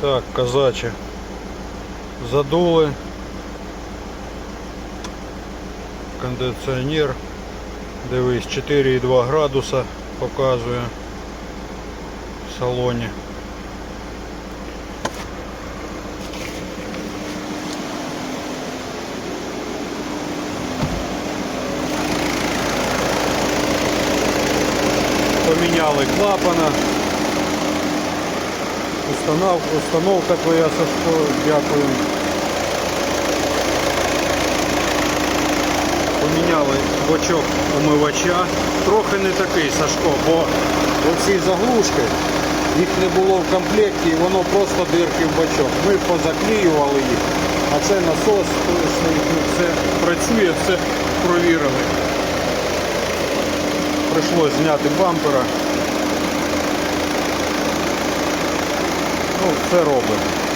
Так, казачі. Задули. Кондиціонер. Дивись, 4,2 градуса показує в салоні. Поміняли клапана. Установ, установка твоя, Сашко, дякую. Поміняли бочок омивача. Трохи не такий Сашко, бо оці заглушки, їх не було в комплекті і воно просто дирки в бачок. Ми позаклеювали їх, а це насос все працює, все провірили. Прийшлось зняти бампера. Все робить.